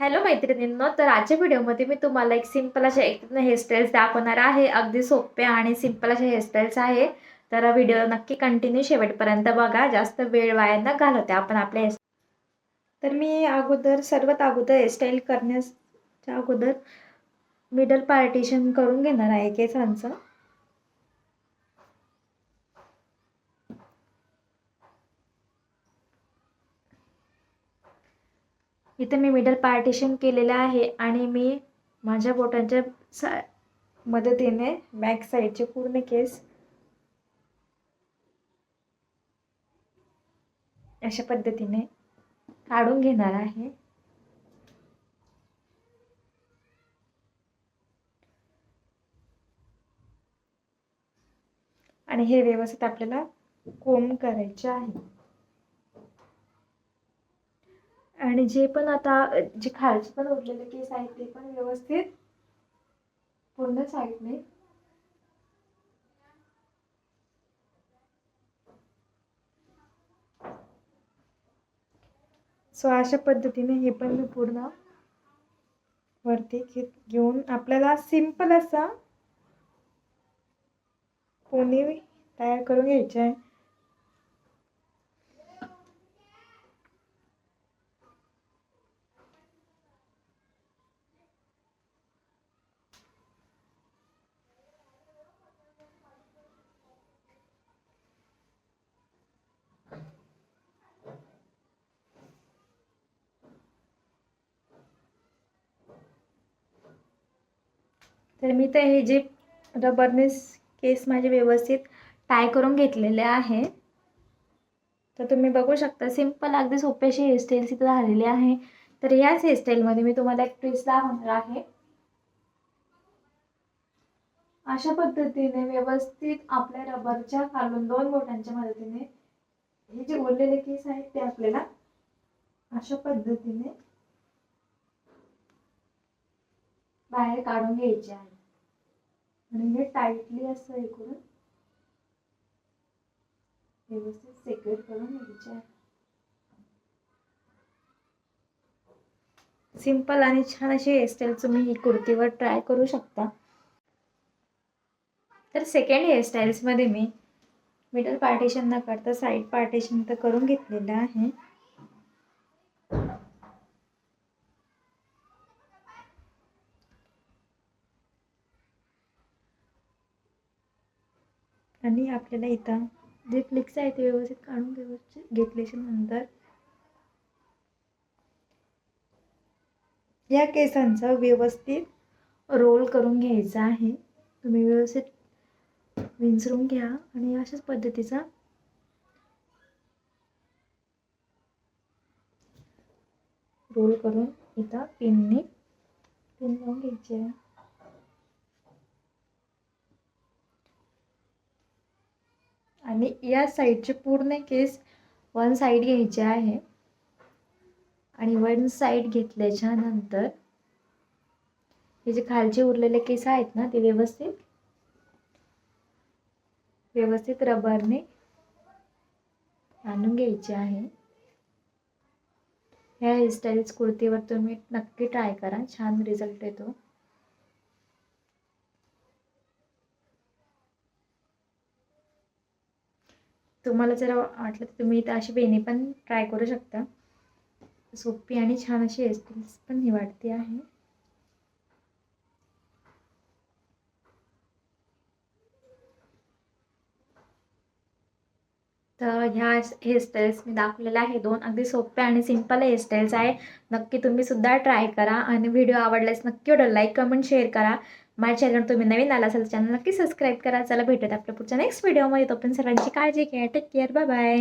Hello मैत्रिणींनो तर आजच्या व्हिडिओमध्ये मी तुम्हाला एक सिंपल अशा एक हेअरस्टाईल्स दाखवणार आहे. अगदी सोप्या आणि सिंपल अशा हेअरस्टाईल्स आहे. तर व्हिडिओ नक्की कंटिन्यू शेवटपर्यंत बघा. जास्त वेळ वाया न घालवते आपण आपल्या हेअर तर मी अगोदर सर्वात अगोदर हेअरस्टाईल करण्याच्या अगोदर मिडल पार्टिशन करून घेणार आहे. केसांचं इथं मी मिडल पार्टिशन केलेलं आहे आणि मी माझ्या बोटांच्या सा मदतीने बॅक साईडचे पूर्ण केस अशा पद्धतीने काढून घेणार आहे. आणि हे व्यवस्थित आपल्याला कोंब करायचे आहे. आणि जे पण आता जे खालचे पण उरलेले केस आहेत ते पण व्यवस्थित पूर्ण साईडने सो अशा पद्धतीने हे पण मी पूर्ण वरती घेऊन आपल्याला सिंपल असा पोनी तयार करून घ्यायचं आहे. तर मी तर हे जे रबरने केस माझे व्यवस्थित टाय करून घेतलेले आहे. तर तुम्ही बघू शकता सिंपल अगदी सोप्याशी हेअरस्टाईल्स इथं झालेली आहे. तर याच हेअरस्टाईलमध्ये मी तुम्हाला एक ट्विस्ट दाखवणार आहे. अशा पद्धतीने व्यवस्थित आपल्या रबरच्या खालून दोन बोटांच्या मदतीने हे जे उरलेले केस आहेत ते आपल्याला अशा पद्धतीने बाहेर काढून घ्यायचे आहे. आणि हे टाईटली असं हे करून व्यवस्थित सेक्रेट करून घ्यायचे आहे. सिंपल आणि छान अशी हेअरस्टाईल तुम्ही ही कुर्तीवर ट्राय करू शकता. तर सेकंड हेअरस्टाईल्समध्ये मी मिडल पार्टिशन न करता साईड पार्टिशन तर करून घेतलेलं आहे. आणि आपल्याला इथं जे फ्लिक्स आहे ते व्यवस्थित काढून व्यवस्थित घेतल्याच्या नंतर या केसांचा व्यवस्थित रोल करून घ्यायचा आहे. तुम्ही व्यवस्थित विंचरून घ्या आणि अशाच पद्धतीचा रोल करून इथं पिनने पिन लावून घ्यायची आहे. आणि या साईडचे पूर्ण केस वन साईड घ्यायचे आहे. आणि वन साईड घेतल्याच्या नंतर हे जे खालचे उरलेले केस आहेत ना ते व्यवस्थित व्यवस्थित रबरने आणून घ्यायचे आहे. ह्या हेअरस्टाईल्स कुर्तीवर तुम्ही नक्की ट्राय करा छान रिझल्ट येतो. तुम्हाला जर वाटलं तर तुम्ही इथं अशी वेणी पण ट्राय करू शकता. सोपी आणि छान अशी हेअरस्टाईल्स पण ही वाटते आहे. तर ह्या हेअरस्टाईल्स मी दाखवलेल्या आहे दोन अगदी सोप्या आणि सिंपल हेअरस्टाईल्स आहे. नक्की तुम्ही सुद्धा ट्राय करा आणि व्हिडिओ आवडल्यास नक्की एवढं लाईक कमेंट शेअर करा. माझ्या चॅनल तुम्ही नवीन आला असाल चॅनल नक्की सबस्क्राईब करा. चला भेटत आपल्या पुढच्या नेक्स्ट व्हिडिओमध्ये तोपर्यंत सर्वांची काळजी घ्या. Take care bye bye